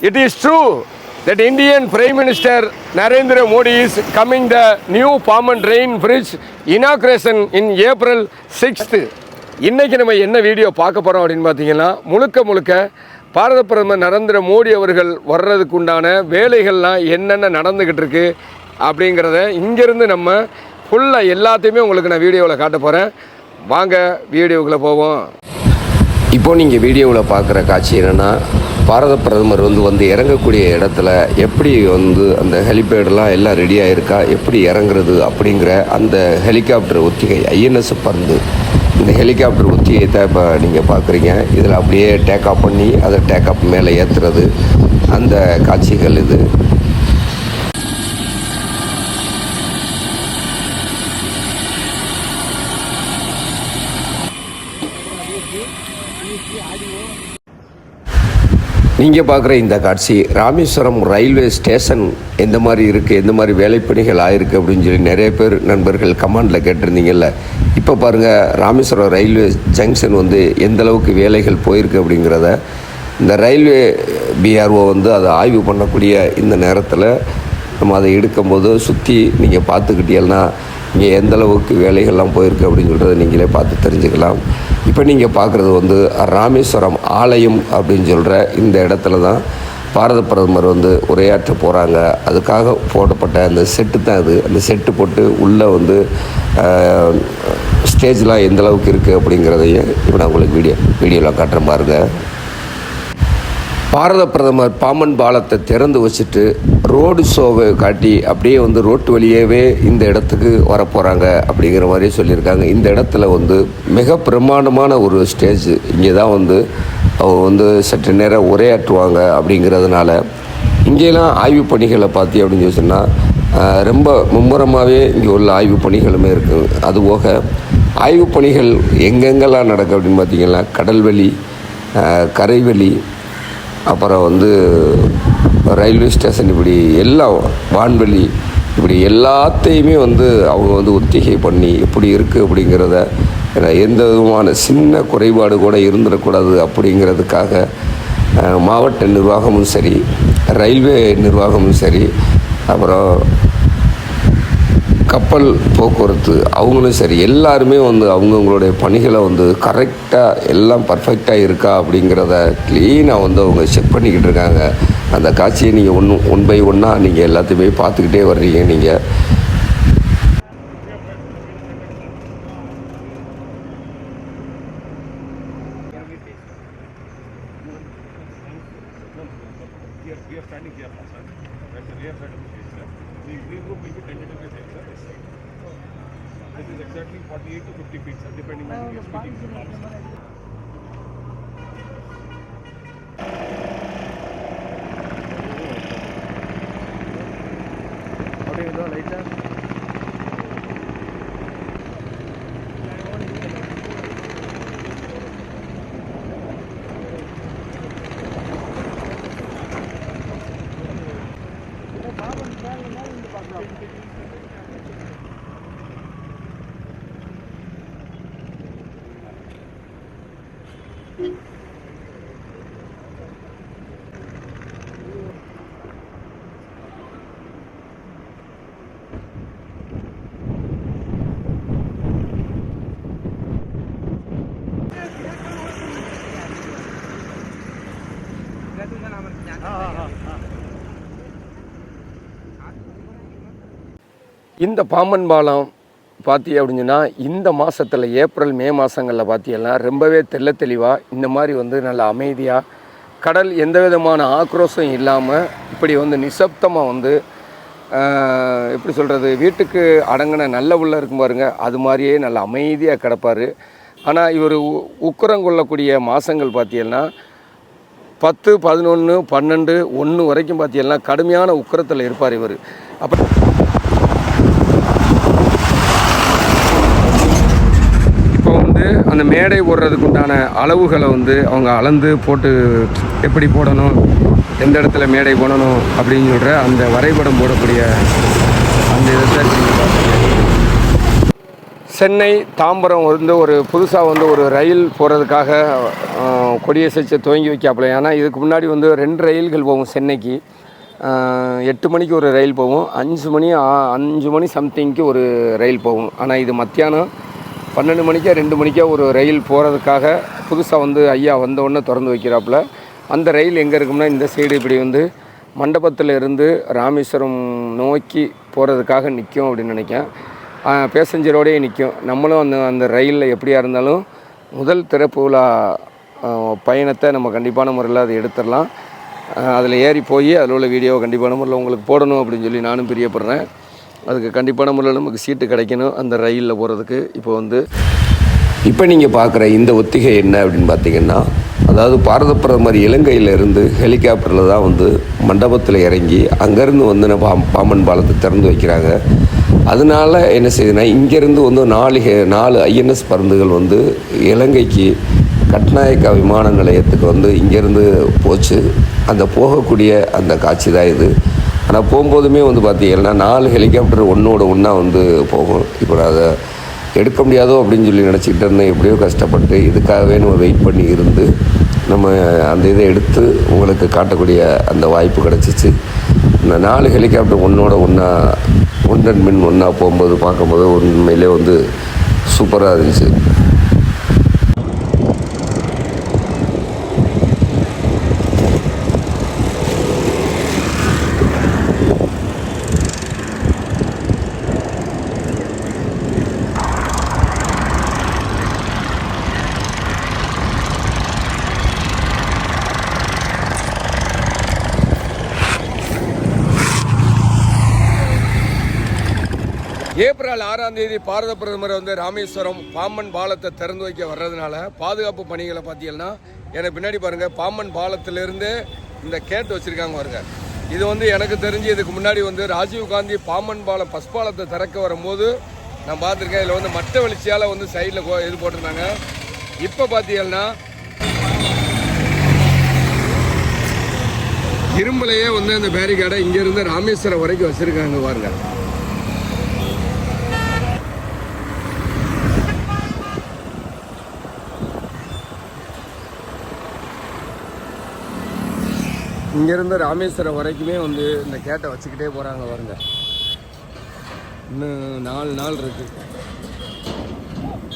It is true that Indian Prime Minister Narendra Modi is coming the new Palm rain Drain Bridge inauguration in April 6th. நம்ம என்ன video பார்க்க போகிறோம் அப்படின்னு பார்த்தீங்கன்னா முழுக்க முழுக்க பாரத பிரதமர் நரேந்திர மோடி அவர்கள் வர்றதுக்கு உண்டான வேலைகள்லாம் என்னென்ன நடந்துக்கிட்டு இருக்கு அப்படிங்கிறத இங்கேருந்து நம்ம ஃபுல்லாக எல்லாத்தையுமே உங்களுக்கு நான் வீடியோவில் காட்ட போகிறேன் வாங்க வீடியோக்குள்ளே போவோம் இப்போ நீங்கள் வீடியோவில் பார்க்குற காட்சி என்னென்னா பாரத பிரதமர் வந்து வந்து இறங்கக்கூடிய இடத்துல எப்படி வந்து அந்த ஹெலிபேடெலாம் எல்லாம் ரெடியாக இருக்கா எப்படி இறங்குறது அப்படிங்கிற அந்த ஹெலிகாப்டர் ஒத்திகை ஐஎன்எஸ் பறந்து இந்த ஹெலிகாப்டர் ஒத்திகை தான் இப்போ நீங்கள் பார்க்குறீங்க இதில் அப்படியே டேக் ஆஃப் பண்ணி அதை டேக் ஆஃப் மேலே ஏற்றுறது அந்த காட்சிகள் இது. நீங்கள் பார்க்குற இந்த காட்சி ராமேஸ்வரம் ரயில்வே ஸ்டேஷன் எந்த மாதிரி இருக்குது எந்த மாதிரி வேலைப்பணிகள் ஆயிருக்கு அப்படின்னு சொல்லி நிறைய பேர் நண்பர்கள் கமாண்டில் கேட்டிருந்தீங்கல்ல. இப்போ பாருங்கள் ராமேஸ்வரம் ரயில்வே ஜங்ஷன் வந்து எந்த அளவுக்கு வேலைகள் போயிருக்கு அப்படிங்கிறத இந்த ரயில்வே பிஆர்ஓ வந்து அதை ஆய்வு பண்ணக்கூடிய இந்த நேரத்தில் நம்ம அதை எடுக்கும்போது சுற்றி நீங்கள் பார்த்துக்கிட்டீங்கன்னா இங்கே எந்த அளவுக்கு வேலைகள்லாம் போயிருக்கு அப்படின்னு சொல்கிறத நீங்களே பார்த்து தெரிஞ்சுக்கலாம். இப்போ நீங்கள் பார்க்குறது வந்து ராமேஸ்வரம் ஆலயம் அப்படின்னு சொல்கிற இந்த இடத்துல தான் பாரத பிரதமர் வந்து உரையாற்ற போகிறாங்க அதுக்காக போடப்பட்ட அந்த செட்டு தான் அது அந்த செட்டு போட்டு உள்ளே வந்து ஸ்டேஜ்லாம் எந்தளவுக்கு இருக்குது அப்படிங்கிறதையும் இப்போ நான் உங்களுக்கு வீடியோ வீடியோவில் காட்டுற பாருங்கள் பாரத பிரதமர் பாமன் பாலத்தை திறந்து வச்சுட்டு ரோடு ஷோவை காட்டி அப்படியே வந்து ரோட்டு வழியாகவே இந்த இடத்துக்கு வரப்போகிறாங்க அப்படிங்கிற மாதிரி சொல்லியிருக்காங்க. இந்த இடத்துல வந்து மிக பிரமாண்டமான ஒரு ஸ்டேஜ். இங்கே தான் வந்து அவங்க வந்து சற்று நேரம் உரையாற்றுவாங்க அப்படிங்கிறதுனால இங்கேலாம் ஆய்வு பணிகளை பார்த்தி அப்படின்னு சொல்லி சொன்னால் ரொம்ப மும்முரமாகவே இங்கே உள்ள ஆய்வு பணிகளுமே இருக்குது அதுபோக ஆய்வு பணிகள் எங்கெங்கெல்லாம் நடக்கும் அப்படின்னு பார்த்தீங்கன்னா கடல்வெளி கரைவெளி அப்புறம் வந்து ரயில்வே ஸ்டேஷன் இப்படி எல்லாம் வான்வெளி இப்படி எல்லாத்தையுமே வந்து அவங்க வந்து ஒத்திகை பண்ணி இப்படி இருக்குது அப்படிங்கிறத எந்த விதமான சின்ன குறைபாடு கூட இருந்துடக்கூடாது அப்படிங்கிறதுக்காக மாவட்ட நிர்வாகமும் சரி ரயில்வே நிர்வாகமும் சரி அப்புறம் கப்பல் போக்குவரத்து அவங்களும் சரி எல்லாருமே வந்து அவங்கவுங்களுடைய பணிகளை வந்து கரெக்டாக எல்லாம் பர்ஃபெக்டாக இருக்கா அப்படிங்கிறத க்ளீனாக வந்து அவங்க செக் பண்ணிக்கிட்டு இருக்காங்க அந்த காட்சியை நீங்கள் ஒன்று ஒன் பை ஒன்னாக நீங்கள் எல்லாத்தையுமே பார்த்துக்கிட்டே வர்றீங்க நீங்கள் We are, standing here sir. That's the rear side of the. The green group will be tentatively there. This side. This is exactly 48 to 50 feet, sir, depending on the speaking. இந்த பாம்பன் பாலம் பார்த்தி அப்படின்னு சொன்னால் இந்த மாதத்தில் ஏப்ரல் மே மாதங்களில் பார்த்தீங்கன்னா ரொம்பவே தெல்ல தெளிவாக இந்த மாதிரி வந்து நல்ல அமைதியாக கடல் எந்த விதமான ஆக்ரோஷம் இல்லாமல் இப்படி வந்து நிசப்தமாக வந்து எப்படி சொல்கிறது வீட்டுக்கு அடங்கின நல்ல உள்ள இருக்கும் பாருங்க அது மாதிரியே நல்ல அமைதியாக கிடப்பார். ஆனால் இவர் உக்கரம் கொள்ளக்கூடிய மாதங்கள் பார்த்தீங்கன்னா பத்து பதினொன்று பன்னெண்டு ஒன்று வரைக்கும் பார்த்தீங்கன்னா கடுமையான உக்கரத்தில் இருப்பார் இவர். அப்போ இப்போ வந்து அந்த மேடை ஓடுறதுக்கு உண்டான அளவுகளை வந்து அவங்க அளந்து போட்டு எப்படி போடணும் எந்த இடத்துல மேடை போடணும் அப்படின்னு சொல்கிற அந்த வரைபடம் போடக்கூடிய அந்த இதை சென்னை தாம்பரம் வந்து ஒரு புதுசாக வந்து ஒரு ரயில் போகிறதுக்காக கொடியசைச்சு துவங்கி வைக்காப்புல. ஏன்னா இதுக்கு முன்னாடி வந்து ரெண்டு ரயில்கள் போகும் சென்னைக்கு. எட்டு மணிக்கு ஒரு ரயில் போகும். அஞ்சு மணி அஞ்சு மணி சம்திங்க்கு ஒரு ரயில் போகும். ஆனால் இது மத்தியானம் பன்னெண்டு மணிக்கா ரெண்டு மணிக்கா ஒரு ரயில் போகிறதுக்காக புதுசாக வந்து ஐயா வந்த உடனே திறந்து வைக்கிறாப்புல. அந்த ரயில் எங்கே இருக்கும்னா இந்த சைடு இப்படி வந்து மண்டபத்தில் இருந்து ராமேஸ்வரம் நோக்கி போகிறதுக்காக நிற்கும் அப்படின்னு நினைக்கேன் பேசஞ்சரோடயே நிற்கும் நம்மளும் அந்த அந்த ரயிலில் எப்படியா இருந்தாலும் முதல் திறப்பு விழா பயணத்தை நம்ம கண்டிப்பான முறையில் அதை எடுத்துடலாம். அதில் ஏறி போய் அதில் உள்ள வீடியோவை கண்டிப்பான முறையில் உங்களுக்கு போடணும் அப்படின்னு சொல்லி நானும் பிரியப்படுறேன். அதுக்கு கண்டிப்பான முறையில் நமக்கு சீட்டு கிடைக்கணும் அந்த ரயிலில் போகிறதுக்கு. இப்போ வந்து இப்போ நீங்கள் பார்க்குற இந்த ஒத்திகை என்ன அப்படின்னு பார்த்தீங்கன்னா அதாவது பாரத பிரதமர் இலங்கையிலிருந்து ஹெலிகாப்டரில் தான் வந்து மண்டபத்தில் இறங்கி அங்கேருந்து வந்து நம்ம பாம் பாம்பன் பாலத்தை திறந்து வைக்கிறாங்க. அதனால என்ன செய்யுதுன்னா இங்கேருந்து வந்து நாலு ஹெ- நாலு ஐஎன்எஸ் பருந்துகள் வந்து இலங்கைக்கு கட்நாயக்கா விமான நிலையத்துக்கு வந்து இங்கேருந்து போச்சு. அந்த போகக்கூடிய அந்த காட்சி தான் இது. ஆனால் போகும்போதுமே வந்து பார்த்தீங்கன்னா நாலு ஹெலிகாப்டர் ஒன்றோட ஒன்றா வந்து போகும். இப்போ நான் அதை எடுக்க முடியாதோ அப்படின்னு சொல்லி நினச்சிக்கிட்டு இருந்தேன். எப்படியோ கஷ்டப்பட்டு இதுக்காகவே நம்ம வெயிட் பண்ணி இருந்து நம்ம அந்த இதை எடுத்து உங்களுக்கு காட்டக்கூடிய அந்த வாய்ப்பு கிடச்சிச்சு. இந்த நாலு ஹெலிகாப்டர் ஒன்றோட ஒன்றா ஒன்றன் மின் ஒன்றா போகும்போது பார்க்கும்போது உண்மையிலே வந்து சூப்பராக இருந்துச்சு. ஏப்ரல் ஆறாம் தேதி பாரத பிரதமர் வந்து ராமேஸ்வரம் பாம்பன் பாலத்தை திறந்து வைக்க வர்றதுனால பாதுகாப்பு பணிகளை பார்த்தீங்கன்னா எனக்கு பின்னாடி பாருங்கள் பாம்பன் பாலத்திலிருந்து இந்த கேட் வச்சுருக்காங்க பாருங்க. இது வந்து எனக்கு தெரிஞ்சு இதுக்கு முன்னாடி வந்து ராஜீவ் காந்தி பாம்பன் பாலம் பஸ் பாலத்தை திறக்க வரும்போது நான் பார்த்துருக்கேன் இதில் வந்து மட்ட வெளிச்சியால் வந்து சைடில் இது போட்டிருந்தாங்க. இப்போ பார்த்தீங்கன்னா இரும்புலையே வந்து அந்த பேரிகார்டை இங்கேருந்து ராமேஸ்வரம் வரைக்கும் வச்சுருக்காங்க பாருங்கள் இங்கேருந்து ராமேஸ்வரம் வரைக்குமே வந்து இந்த கேட்டை வச்சுக்கிட்டே போகிறாங்க பாருங்க. இன்னும் நாலு நாள் இருக்குது